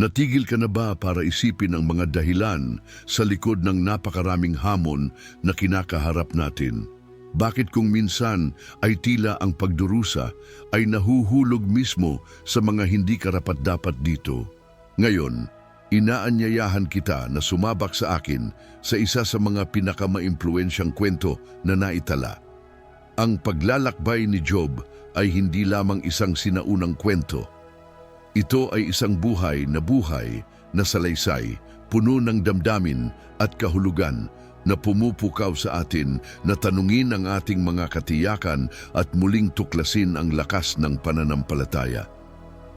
Natigil ka na ba para isipin ang mga dahilan sa likod ng napakaraming hamon na kinakaharap natin? Bakit kung minsan ay tila ang pagdurusa ay nahuhulog mismo sa mga hindi karapat-dapat dito? Ngayon, inaanyayahan kita na sumabak sa akin sa isa sa mga pinakamaimpluensyang kwento na naitala. Ang paglalakbay ni Job ay hindi lamang isang sinaunang kwento. Ito ay isang buhay na buhay na salaysay, puno ng damdamin at kahulugan na pumupukaw sa atin na tanungin ang ating mga katiyakan at muling tuklasin ang lakas ng pananampalataya.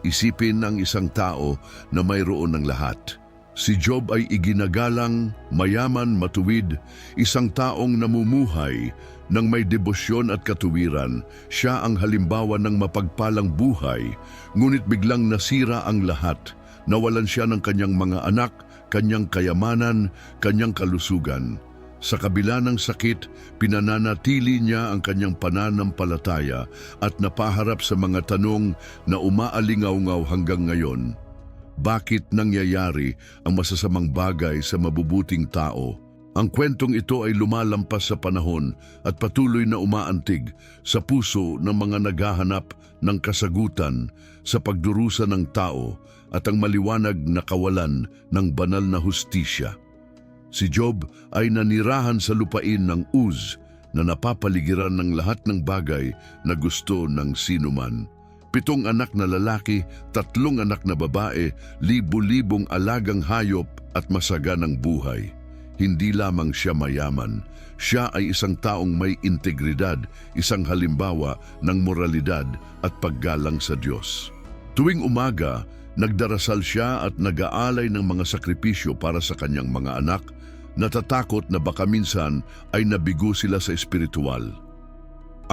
Isipin ang isang tao na mayroon ng lahat. Si Job ay iginagalang, mayaman, matuwid, isang taong namumuhay ng may debosyon at katuwiran. Siya ang halimbawa ng mapagpalang buhay, ngunit biglang nasira ang lahat. Nawalan siya ng kanyang mga anak, kanyang kayamanan, kanyang kalusugan. Sa kabila ng sakit, pinananatili niya ang kanyang pananampalataya at napaharap sa mga tanong na umaalingaw-ngaw hanggang ngayon. Bakit nangyayari ang masasamang bagay sa mabubuting tao? Ang kwentong ito ay lumalampas sa panahon at patuloy na umaantig sa puso ng mga naghahanap ng kasagutan sa pagdurusa ng tao at ang maliwanag na kawalan ng banal na hustisya. Si Job ay nanirahan sa lupain ng Uz na napapaligiran ng lahat ng bagay na gusto ng sinuman. Pitong anak na lalaki, tatlong anak na babae, libu-libong alagang hayop at masaganang buhay. Hindi lamang siya mayaman, siya ay isang taong may integridad, isang halimbawa ng moralidad at paggalang sa Diyos. Tuwing umaga, nagdarasal siya at nag-aalay ng mga sakripisyo para sa kanyang mga anak, natatakot na baka minsan ay nabigo sila sa espiritual.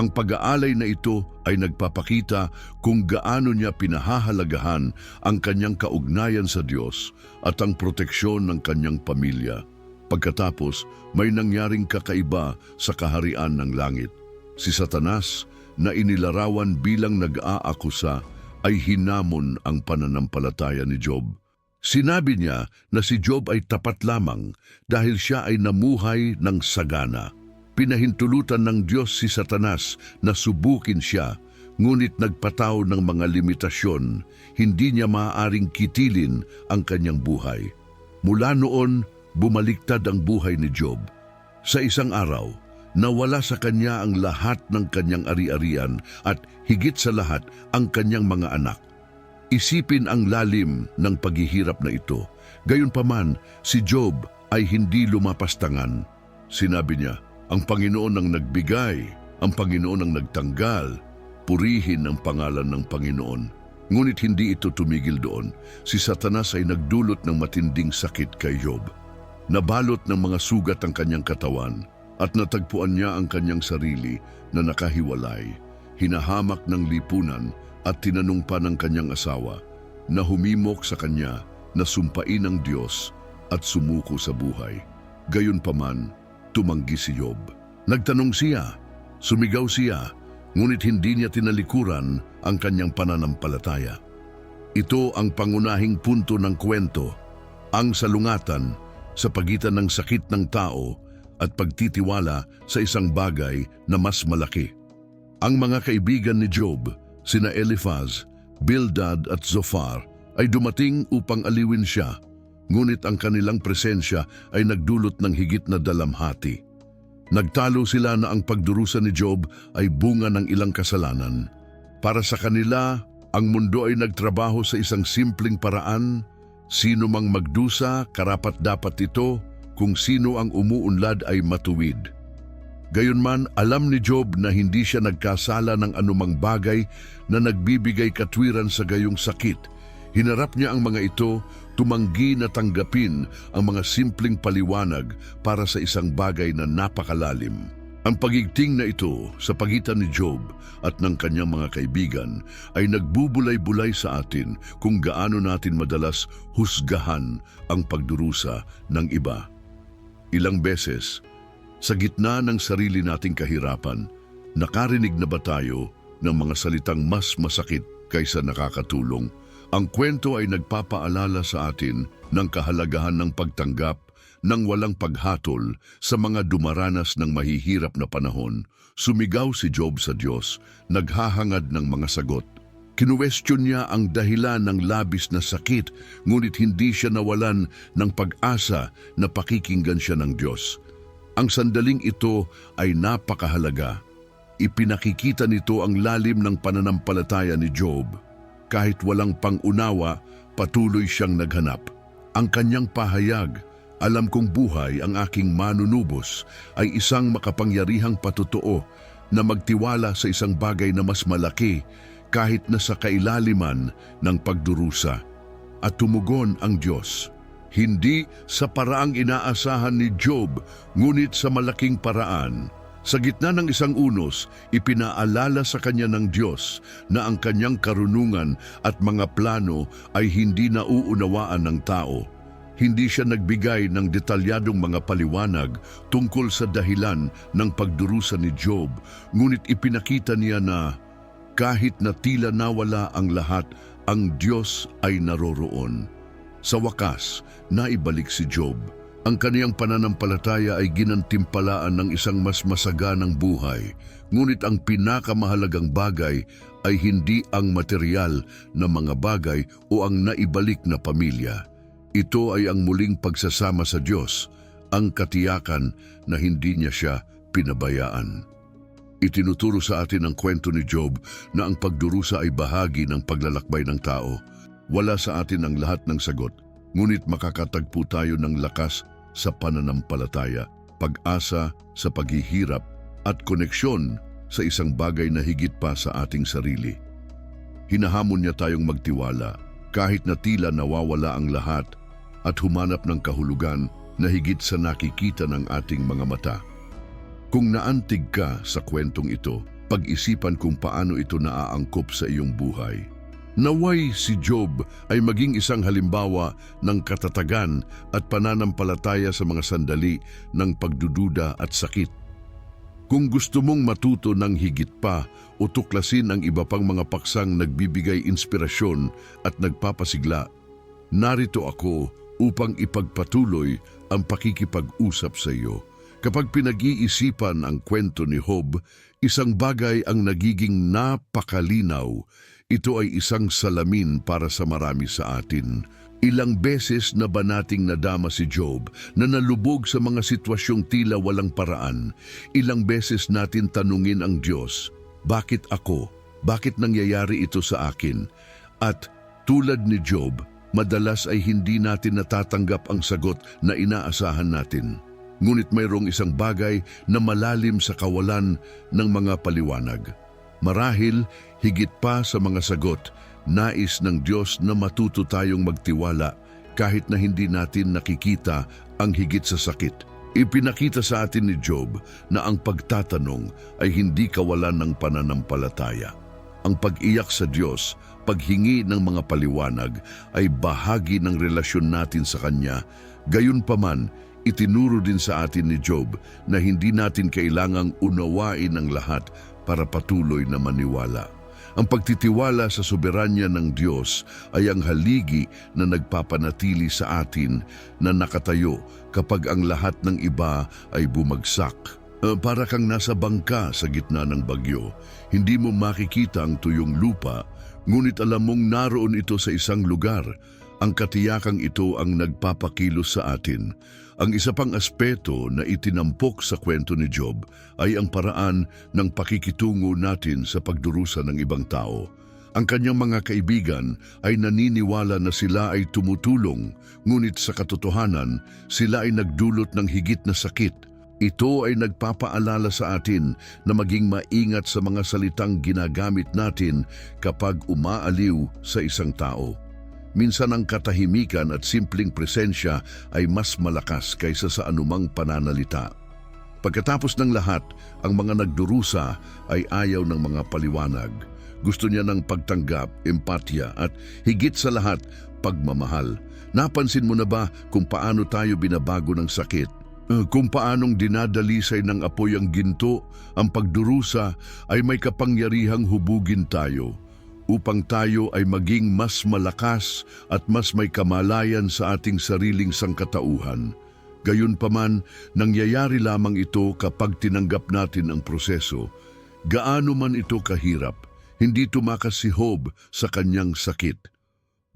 Ang pag-aalay na ito ay nagpapakita kung gaano niya pinahahalagahan ang kanyang kaugnayan sa Diyos at ang proteksyon ng kanyang pamilya. Pagkatapos, may nangyaring kakaiba sa kaharian ng langit. Si Satanas, na inilarawan bilang nag-aakusa, ay hinamon ang pananampalataya ni Job. Sinabi niya na si Job ay tapat lamang dahil siya ay namuhay ng sagana. Pinahintulutan ng Diyos si Satanas na subukin siya, ngunit nagpataw ng mga limitasyon, hindi niya maaaring kitilin ang kanyang buhay. Mula noon, bumaliktad ang buhay ni Job. Sa isang araw, nawala sa kanya ang lahat ng kanyang ari-arian at higit sa lahat ang kanyang mga anak. Isipin ang lalim ng paghihirap na ito. Gayunpaman, si Job ay hindi lumapastangan. Sinabi niya, ang Panginoon ang nagbigay, ang Panginoon ang nagtanggal, purihin ang pangalan ng Panginoon. Ngunit hindi ito tumigil doon. Si Satanas ay nagdulot ng matinding sakit kay Job. Nabalot ng mga sugat ang kanyang katawan at natagpuan niya ang kanyang sarili na nakahiwalay, hinahamak ng lipunan at tinanong pa ng kanyang asawa na humimok sa kanya na sumpain ng Diyos at sumuko sa buhay. Gayunpaman, tumanggi si Job. Nagtanong siya, sumigaw siya, ngunit hindi niya tinalikuran ang kanyang pananampalataya. Ito ang pangunahing punto ng kwento, ang salungatan sa pagitan ng sakit ng tao at pagtitiwala sa isang bagay na mas malaki. Ang mga kaibigan ni Job, sina Eliphaz, Bildad at Zophar, ay dumating upang aliwin siya, ngunit ang kanilang presensya ay nagdulot ng higit na dalamhati. Nagtalo sila na ang pagdurusa ni Job ay bunga ng ilang kasalanan. Para sa kanila, ang mundo ay nagtrabaho sa isang simpleng paraan. Sino mang magdusa, karapat dapat ito, kung sino ang umuunlad ay matuwid. Gayunman, alam ni Job na hindi siya nagkasala ng anumang bagay na nagbibigay katwiran sa gayong sakit. Hinarap niya ang mga ito, tumanggi na tanggapin ang mga simpleng paliwanag para sa isang bagay na napakalalim. Ang pagigting na ito sa pagitan ni Job at ng kanyang mga kaibigan ay nagbubulay-bulay sa atin kung gaano natin madalas husgahan ang pagdurusa ng iba. Ilang beses, sa gitna ng sarili nating kahirapan, nakarinig na ba tayo ng mga salitang mas masakit kaysa nakakatulong? Ang kwento ay nagpapaalala sa atin ng kahalagahan ng pagtanggap ng walang paghatol sa mga dumaranas ng mahihirap na panahon. Sumigaw si Job sa Diyos, naghahangad ng mga sagot. Kinuwestiyon niya ang dahilan ng labis na sakit, ngunit hindi siya nawalan ng pag-asa na pakikinggan siya ng Diyos. Ang sandaling ito ay napakahalaga. Ipinakikita nito ang lalim ng pananampalataya ni Job. Kahit walang pangunawa, patuloy siyang naghanap. Ang kanyang pahayag, alam kong buhay ang aking manunubos, ay isang makapangyarihang patutoo na magtiwala sa isang bagay na mas malaki kahit na sa kailaliman ng pagdurusa. At tumugon ang Diyos. Hindi sa paraang inaasahan ni Job, ngunit sa malaking paraan. Sa gitna ng isang unos, ipinaalala sa kanya ng Diyos na ang kanyang karunungan at mga plano ay hindi nauunawaan ng tao. Hindi siya nagbigay ng detalyadong mga paliwanag tungkol sa dahilan ng pagdurusa ni Job, ngunit ipinakita niya na kahit na tila nawala ang lahat, ang Diyos ay naroroon. Sa wakas, naibalik si Job. Ang kaniyang pananampalataya ay ginantimpalaan ng isang mas masaganang buhay, ngunit ang pinakamahalagang bagay ay hindi ang material na mga bagay o ang naibalik na pamilya. Ito ay ang muling pagsasama sa Diyos, ang katiyakan na hindi niya siya pinabayaan. Itinuturo sa atin ang kwento ni Job na ang pagdurusa ay bahagi ng paglalakbay ng tao. Wala sa atin ang lahat ng sagot, ngunit makakatagpo tayo ng lakas sa pananampalataya, pag-asa sa paghihirap at koneksyon sa isang bagay na higit pa sa ating sarili. Hinahamon niya tayong magtiwala kahit na tila nawawala ang lahat at humanap ng kahulugan na higit sa nakikita ng ating mga mata. Kung naantig ka sa kwentong ito, pag-isipan kung paano ito naaangkop sa iyong buhay. Naway si Job ay maging isang halimbawa ng katatagan at pananampalataya sa mga sandali ng pagdududa at sakit. Kung gusto mong matuto ng higit pa o tuklasin ang iba pang mga paksang nagbibigay inspirasyon at nagpapasigla, narito ako upang ipagpatuloy ang pakikipag-usap sa iyo. Kapag pinag-iisipan ang kwento ni Job, isang bagay ang nagiging napakalinaw. Ito ay isang salamin para sa marami sa atin. Ilang beses na ba nating nadama si Job na nalubog sa mga sitwasyong tila walang paraan? Ilang beses natin tanungin ang Diyos, bakit ako? Bakit nangyayari ito sa akin? At tulad ni Job, madalas ay hindi natin natatanggap ang sagot na inaasahan natin. Ngunit mayroong isang bagay na malalim sa kawalan ng mga paliwanag. Marahil, higit pa sa mga sagot, nais ng Diyos na matuto tayong magtiwala kahit na hindi natin nakikita ang higit sa sakit. Ipinakita sa atin ni Job na ang pagtatanong ay hindi kawalan ng pananampalataya. Ang pag-iyak sa Diyos, paghingi ng mga paliwanag ay bahagi ng relasyon natin sa Kanya. Gayunpaman, itinuro din sa atin ni Job na hindi natin kailangang unawain ang lahat para patuloy na maniwala. Ang pagtitiwala sa soberanya ng Diyos ay ang haligi na nagpapanatili sa atin na nakatayo kapag ang lahat ng iba ay bumagsak. Uh, para kang nasa bangka sa gitna ng bagyo, hindi mo makikita ang tuyong lupa, ngunit alam mong naroon ito sa isang lugar. Ang katiyakang ito ang nagpapakilos sa atin. Ang isa pang aspeto na itinampok sa kwento ni Job ay ang paraan ng pakikitungo natin sa pagdurusa ng ibang tao. Ang kanyang mga kaibigan ay naniniwala na sila ay tumutulong, ngunit sa katotohanan, sila ay nagdulot ng higit na sakit. Ito ay nagpapaalala sa atin na maging maingat sa mga salitang ginagamit natin kapag umaaliw sa isang tao. Minsan ang katahimikan at simpleng presensya ay mas malakas kaysa sa anumang pananalita. Pagkatapos ng lahat, ang mga nagdurusa ay ayaw ng mga paliwanag. Gusto niya ng pagtanggap, empatya at higit sa lahat, pagmamahal. Napansin mo na ba kung paano tayo binabago ng sakit? Uh, Kung paanong dinadalisay ng apoy ang ginto, ang pagdurusa ay may kapangyarihang hubugin tayo. Upang tayo ay maging mas malakas at mas may kamalayan sa ating sariling sangkatauhan. Gayunpaman, nangyayari lamang ito kapag tinanggap natin ang proseso. Gaano man ito kahirap, hindi tumakas si Job sa kanyang sakit.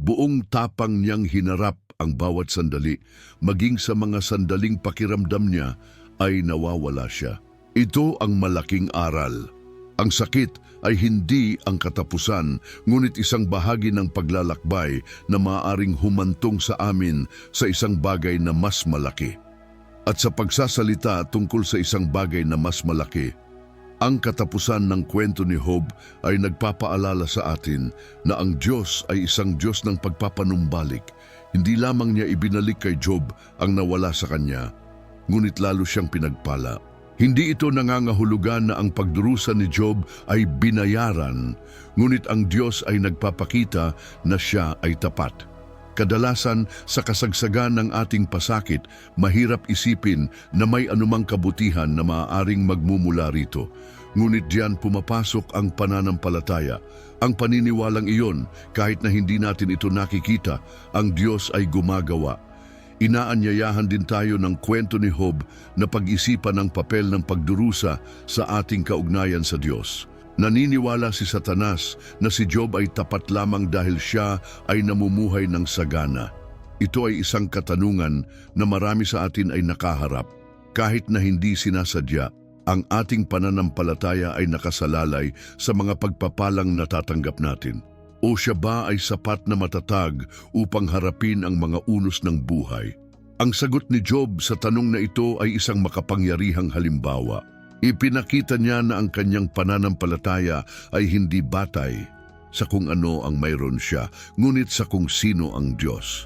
Buong tapang niyang hinarap ang bawat sandali, maging sa mga sandaling pakiramdam niya ay nawawala siya. Ito ang malaking aral. Ang sakit ay hindi ang katapusan, ngunit isang bahagi ng paglalakbay na maaaring humantong sa amin sa isang bagay na mas malaki. At sa pagsasalita tungkol sa isang bagay na mas malaki, ang katapusan ng kwento ni Job ay nagpapaalala sa atin na ang Diyos ay isang Diyos ng pagpapanumbalik. Hindi lamang niya ibinalik kay Job ang nawala sa kanya, ngunit lalo siyang pinagpala. Hindi ito nangangahulugan na ang pagdurusa ni Job ay binayaran, ngunit ang Diyos ay nagpapakita na siya ay tapat. Kadalasan sa kasagsagan ng ating pasakit, mahirap isipin na may anumang kabutihan na maaaring magmumula rito. Ngunit diyan pumapasok ang pananampalataya. Ang paniniwalang iyon, kahit na hindi natin ito nakikita, ang Diyos ay gumagawa. Inaanyayahan din tayo ng kwento ni Job na pag-isipan ang papel ng pagdurusa sa ating kaugnayan sa Diyos. Naniniwala si Satanas na si Job ay tapat lamang dahil siya ay namumuhay ng sagana. Ito ay isang katanungan na marami sa atin ay nakaharap. Kahit na hindi sinasadya, ang ating pananampalataya ay nakasalalay sa mga pagpapalang natatanggap natin. O siya ba ay sapat na matatag upang harapin ang mga unos ng buhay? Ang sagot ni Job sa tanong na ito ay isang makapangyarihang halimbawa. Ipinakita niya na ang kanyang pananampalataya ay hindi batay sa kung ano ang mayroon siya, ngunit sa kung sino ang Diyos.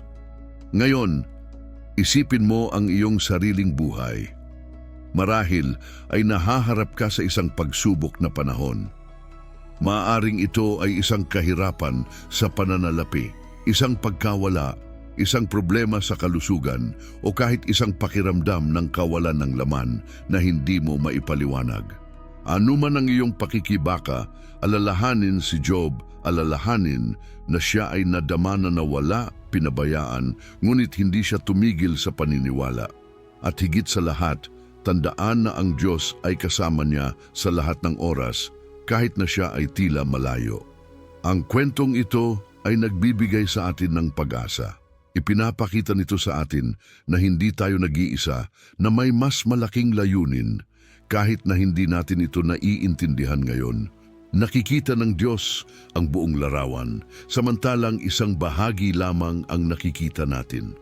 Ngayon, isipin mo ang iyong sariling buhay. Marahil ay nahaharap ka sa isang pagsubok na panahon. Maaring ito ay isang kahirapan sa pananalapi, isang pagkawala, isang problema sa kalusugan o kahit isang pakiramdam ng kawalan ng laman na hindi mo maipaliwanag. Ano man ang iyong pakikibaka, alalahanin si Job, alalahanin na siya ay nadama na nawala, pinabayaan, ngunit hindi siya tumigil sa paniniwala. At higit sa lahat, tandaan na ang Diyos ay kasama niya sa lahat ng oras kahit na siya ay tila malayo. Ang kwentong ito ay nagbibigay sa atin ng pag-asa. Ipinapakita nito sa atin na hindi tayo nag-iisa, na may mas malaking layunin kahit na hindi natin ito naiintindihan ngayon. Nakikita ng Diyos ang buong larawan, samantalang isang bahagi lamang ang nakikita natin.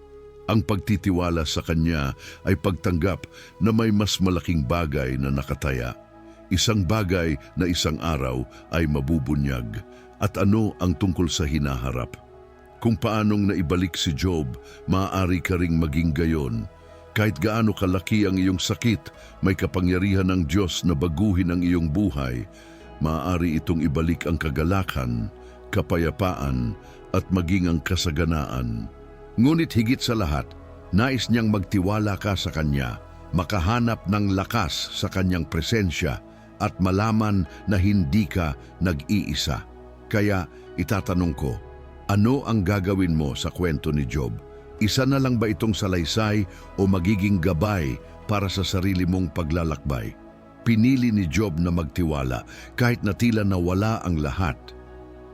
Ang pagtitiwala sa Kanya ay pagtanggap na may mas malaking bagay na nakataya. Isang bagay na isang araw ay mabubunyag at ano ang tungkol sa hinaharap. Kung paanong naibalik si Job, maaari ka ring maging gayon. Kahit gaano kalaki ang iyong sakit, may kapangyarihan ng Diyos na baguhin ang iyong buhay. Maaari itong ibalik ang kagalakan, kapayapaan, at maging ang kasaganaan. Ngunit higit sa lahat, nais niyang magtiwala ka sa Kanya, makahanap ng lakas sa Kanyang presensya at malaman na hindi ka nag-iisa. Kaya itatanong ko, ano ang gagawin mo sa kwento ni Job? Isa na lang ba itong salaysay o magiging gabay para sa sarili mong paglalakbay? Pinili ni Job na magtiwala kahit na tila nawala ang lahat.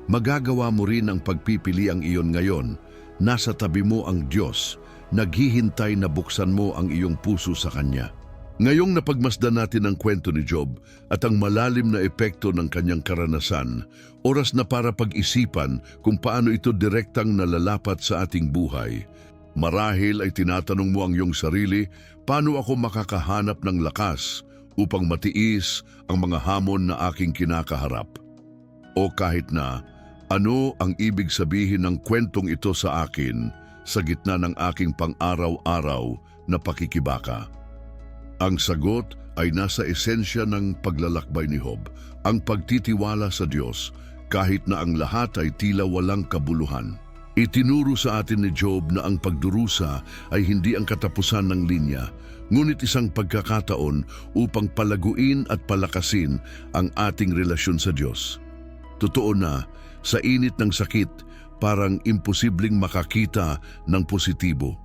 Magagawa mo rin ang pagpipili ang iyon ngayon. Nasa tabi mo ang Diyos, naghihintay na buksan mo ang iyong puso sa Kanya. Ngayong napagmasdan natin ang kwento ni Job at ang malalim na epekto ng kanyang karanasan, oras na para pag-isipan kung paano ito direktang nalalapat sa ating buhay. Marahil ay tinatanong mo ang iyong sarili, paano ako makakahanap ng lakas upang matiis ang mga hamon na aking kinakaharap? O kahit na, ano ang ibig sabihin ng kwentong ito sa akin sa gitna ng aking pang-araw-araw na pakikibaka? Ang sagot ay nasa esensya ng paglalakbay ni Job, ang pagtitiwala sa Diyos kahit na ang lahat ay tila walang kabuluhan. Itinuro sa atin ni Job na ang pagdurusa ay hindi ang katapusan ng linya, ngunit isang pagkakataon upang palaguin at palakasin ang ating relasyon sa Diyos. Totoo na Sa init ng sakit, parang imposibleng makakita ng positibo.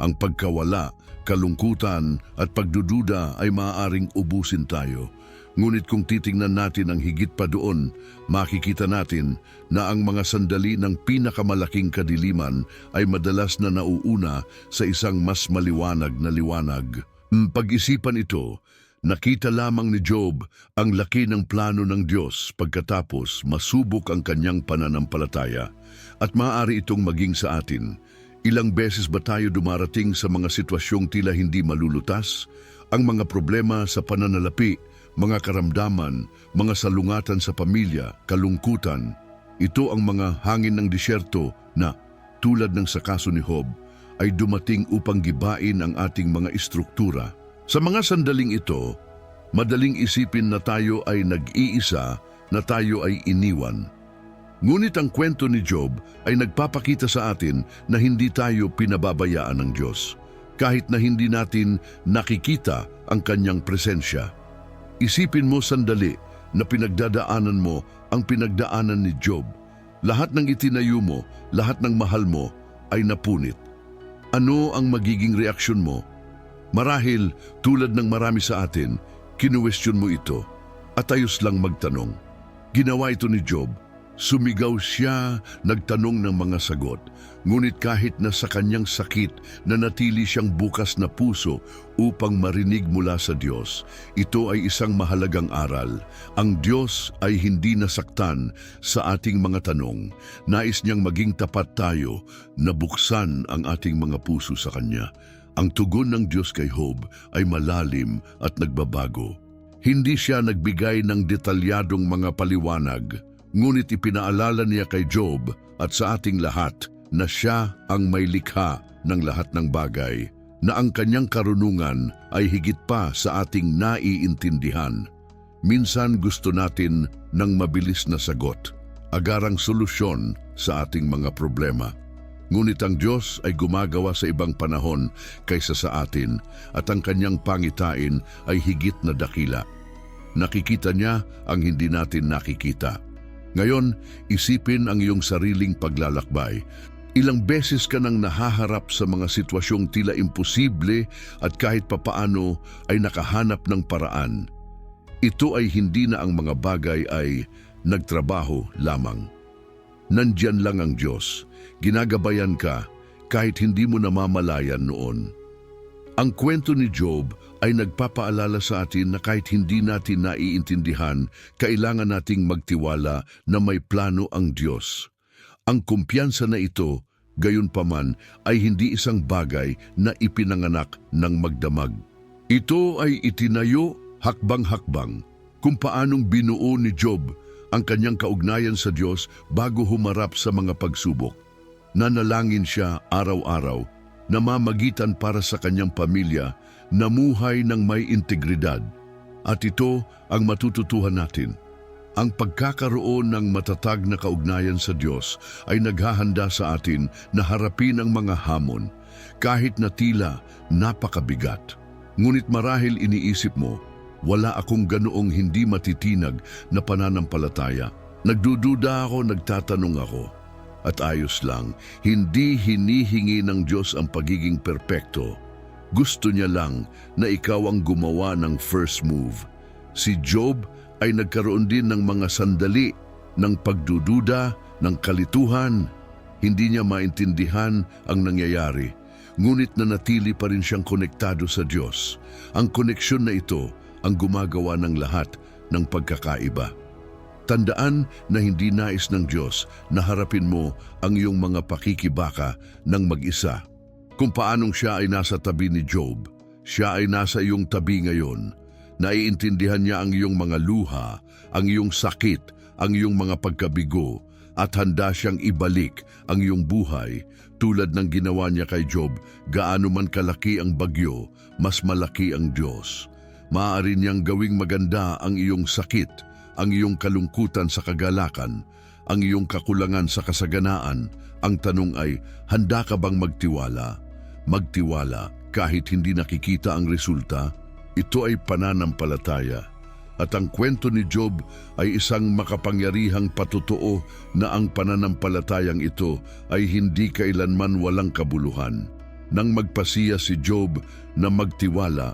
Ang pagkawala, kalungkutan at pagdududa ay maaaring ubusin tayo. Ngunit kung titingnan natin ang higit pa doon, makikita natin na ang mga sandali ng pinakamalaking kadiliman ay madalas na nauuna sa isang mas maliwanag na liwanag. Mm, Pag-isipan ito, nakita lamang ni Job ang laki ng plano ng Diyos pagkatapos masubok ang kanyang pananampalataya. At maaari itong maging sa atin. Ilang beses ba tayo dumarating sa mga sitwasyong tila hindi malulutas? Ang mga problema sa pananalapi, mga karamdaman, mga salungatan sa pamilya, kalungkutan, ito ang mga hangin ng disyerto na, tulad ng sa kaso ni Job, ay dumating upang gibain ang ating mga istruktura. Sa mga sandaling ito, madaling isipin na tayo ay nag-iisa, na tayo ay iniwan. Ngunit ang kwento ni Job ay nagpapakita sa atin na hindi tayo pinababayaan ng Diyos, kahit na hindi natin nakikita ang kanyang presensya. Isipin mo sandali na pinagdadaanan mo ang pinagdaanan ni Job. Lahat ng itinayo mo, lahat ng mahal mo ay napunit. Ano ang magiging reaksyon mo? Marahil, tulad ng marami sa atin, kinuwestiyon mo ito at ayos lang magtanong. Ginawa ito ni Job. Sumigaw siya, nagtanong ng mga sagot. Ngunit kahit na sa kanyang sakit, nanatili siyang bukas na puso upang marinig mula sa Diyos. Ito ay isang mahalagang aral. Ang Diyos ay hindi nasaktan sa ating mga tanong. Nais niyang maging tapat tayo na buksan ang ating mga puso sa Kanya. Ang tugon ng Diyos kay Job ay malalim at nagbabago. Hindi siya nagbigay ng detalyadong mga paliwanag, ngunit ipinaalala niya kay Job at sa ating lahat na siya ang may likha ng lahat ng bagay, na ang kanyang karunungan ay higit pa sa ating naiintindihan. Minsan gusto natin ng mabilis na sagot, agarang solusyon sa ating mga problema. Ngunit ang Diyos ay gumagawa sa ibang panahon kaysa sa atin at ang kanyang pangitain ay higit na dakila. Nakikita niya ang hindi natin nakikita. Ngayon, isipin ang iyong sariling paglalakbay. Ilang beses ka nang nahaharap sa mga sitwasyong tila imposible at kahit papaano ay nakahanap ng paraan. Ito ay hindi na ang mga bagay ay nagtrabaho lamang. Nandyan lang ang Diyos. Ginagabayan ka kahit hindi mo namamalayan noon. Ang kwento ni Job ay nagpapaalala sa atin na kahit hindi natin naiintindihan, kailangan nating magtiwala na may plano ang Diyos. Ang kumpiyansa na ito, gayon paman, ay hindi isang bagay na ipinanganak ng magdamag. Ito ay itinayo hakbang-hakbang kung paanong binuo ni Job ang kanyang kaugnayan sa Diyos bago humarap sa mga pagsubok. Nanalangin siya araw-araw, namamagitan para sa kanyang pamilya, namuhay ng may integridad. At ito ang matututuhan natin. Ang pagkakaroon ng matatag na kaugnayan sa Diyos ay naghahanda sa atin na harapin ang mga hamon, kahit na tila napakabigat. Ngunit marahil iniisip mo, wala akong ganoong hindi matitinag na pananampalataya. Nagdududa ako, nagtatanong ako. At ayos lang, hindi hinihingi ng Diyos ang pagiging perpekto. Gusto niya lang na ikaw ang gumawa ng first move. Si Job ay nagkaroon din ng mga sandali ng pagdududa, ng kalituhan. Hindi niya maintindihan ang nangyayari, ngunit nanatili pa rin siyang konektado sa Diyos. Ang koneksyon na ito ang gumagawa ng lahat ng pagkakaiba. Tandaan na hindi nais ng Diyos na harapin mo ang iyong mga pakikibaka ng mag-isa. Kung paanong siya ay nasa tabi ni Job, siya ay nasa iyong tabi ngayon. Naiintindihan niya ang iyong mga luha, ang iyong sakit, ang iyong mga pagkabigo, at handa siyang ibalik ang iyong buhay tulad ng ginawa niya kay Job, gaano man kalaki ang bagyo, mas malaki ang Diyos. Maaari niyang gawing maganda ang iyong sakit, ang iyong kalungkutan sa kagalakan, ang iyong kakulangan sa kasaganaan. Ang tanong ay, handa ka bang magtiwala? Magtiwala kahit hindi nakikita ang resulta? Ito ay pananampalataya. At ang kwento ni Job ay isang makapangyarihang patutuo na ang pananampalatayang ito ay hindi kailanman walang kabuluhan. Nang magpasiya si Job na magtiwala,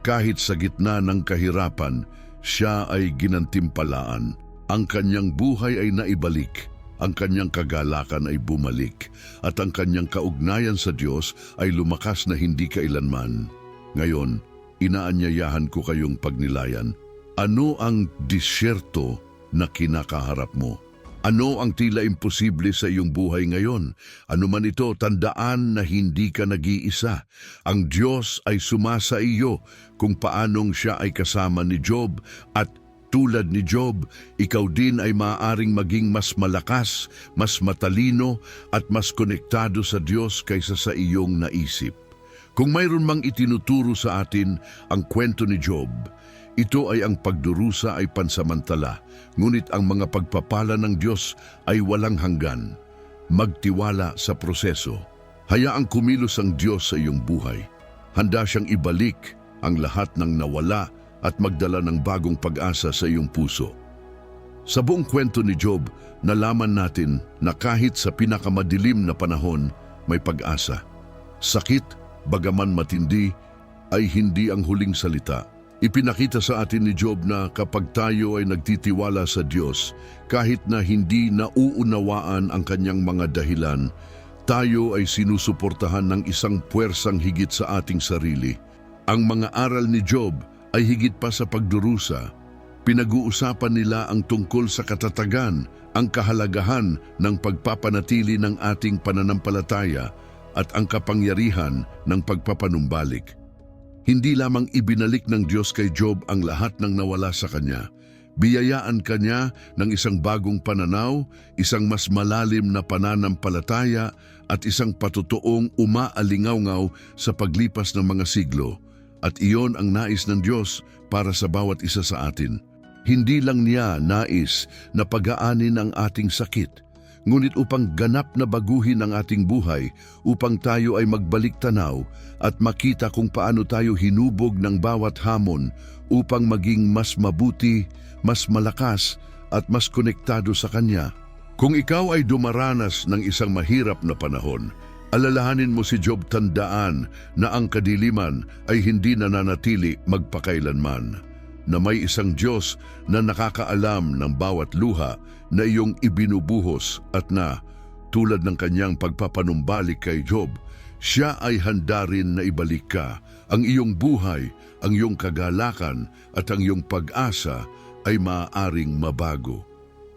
kahit sa gitna ng kahirapan, siya ay ginantimpalaan. Ang kanyang buhay ay naibalik, ang kanyang kagalakan ay bumalik, at ang kanyang kaugnayan sa Diyos ay lumakas na hindi kailanman. Ngayon, inaanyayahan ko kayong pagnilayan. Ano ang disyerto na kinakaharap mo? Ano ang tila imposible sa iyong buhay ngayon? Ano man ito, tandaan na hindi ka nag-iisa. Ang Diyos ay sumasa iyo kung paanong siya ay kasama ni Job at tulad ni Job, ikaw din ay maaaring maging mas malakas, mas matalino at mas konektado sa Diyos kaysa sa iyong naisip. Kung mayroon mang itinuturo sa atin ang kwento ni Job, ito ay ang pagdurusa ay pansamantala, ngunit ang mga pagpapala ng Diyos ay walang hanggan. Magtiwala sa proseso. Hayaang kumilos ang Diyos sa iyong buhay. Handa siyang ibalik ang lahat ng nawala at magdala ng bagong pag-asa sa iyong puso. Sa buong kwento ni Job, nalaman natin na kahit sa pinakamadilim na panahon, may pag-asa. Sakit, bagaman matindi, ay hindi ang huling salita. Ipinakita sa atin ni Job na kapag tayo ay nagtitiwala sa Diyos, kahit na hindi nauunawaan ang kanyang mga dahilan, tayo ay sinusuportahan ng isang puwersang higit sa ating sarili. Ang mga aral ni Job ay higit pa sa pagdurusa. Pinag-uusapan nila ang tungkol sa katatagan, ang kahalagahan ng pagpapanatili ng ating pananampalataya at ang kapangyarihan ng pagpapanumbalik. Hindi lamang ibinalik ng Diyos kay Job ang lahat ng nawala sa kanya. Biyayaan kanya ng isang bagong pananaw, isang mas malalim na pananampalataya at isang patutuong umaalingaw-ngaw sa paglipas ng mga siglo. At iyon ang nais ng Diyos para sa bawat isa sa atin. Hindi lang niya nais na pagaanin ang ating sakit, ngunit upang ganap na baguhin ang ating buhay, upang tayo ay magbalik tanaw at makita kung paano tayo hinubog ng bawat hamon upang maging mas mabuti, mas malakas at mas konektado sa Kanya. Kung ikaw ay dumaranas ng isang mahirap na panahon, alalahanin mo si Job tandaan na ang kadiliman ay hindi nananatili magpakailanman na may isang Diyos na nakakaalam ng bawat luha na iyong ibinubuhos at na, tulad ng kanyang pagpapanumbalik kay Job, siya ay handa rin na ibalik ka. Ang iyong buhay, ang iyong kagalakan at ang iyong pag-asa ay maaaring mabago.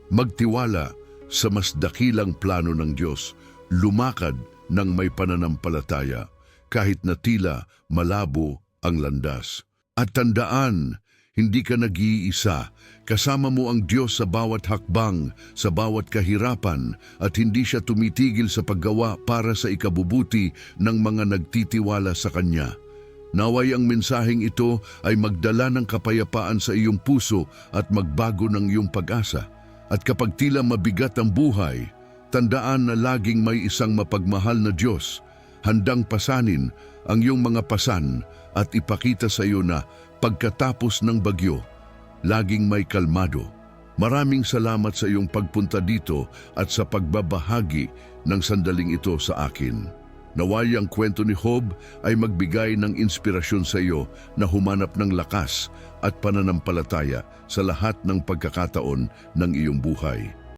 Magtiwala sa mas dakilang plano ng Diyos, lumakad ng may pananampalataya kahit na tila malabo ang landas. At tandaan, hindi ka nag-iisa. Kasama mo ang Diyos sa bawat hakbang, sa bawat kahirapan, at hindi siya tumitigil sa paggawa para sa ikabubuti ng mga nagtitiwala sa Kanya. Naway ang mensaheng ito ay magdala ng kapayapaan sa iyong puso at magbago ng iyong pag-asa. At kapag tila mabigat ang buhay, tandaan na laging may isang mapagmahal na Diyos, handang pasanin ang iyong mga pasan at ipakita sa iyo na pagkatapos ng bagyo, laging may kalmado. Maraming salamat sa iyong pagpunta dito at sa pagbabahagi ng sandaling ito sa akin. Naway ang kwento ni Job ay magbigay ng inspirasyon sa iyo na humanap ng lakas at pananampalataya sa lahat ng pagkakataon ng iyong buhay.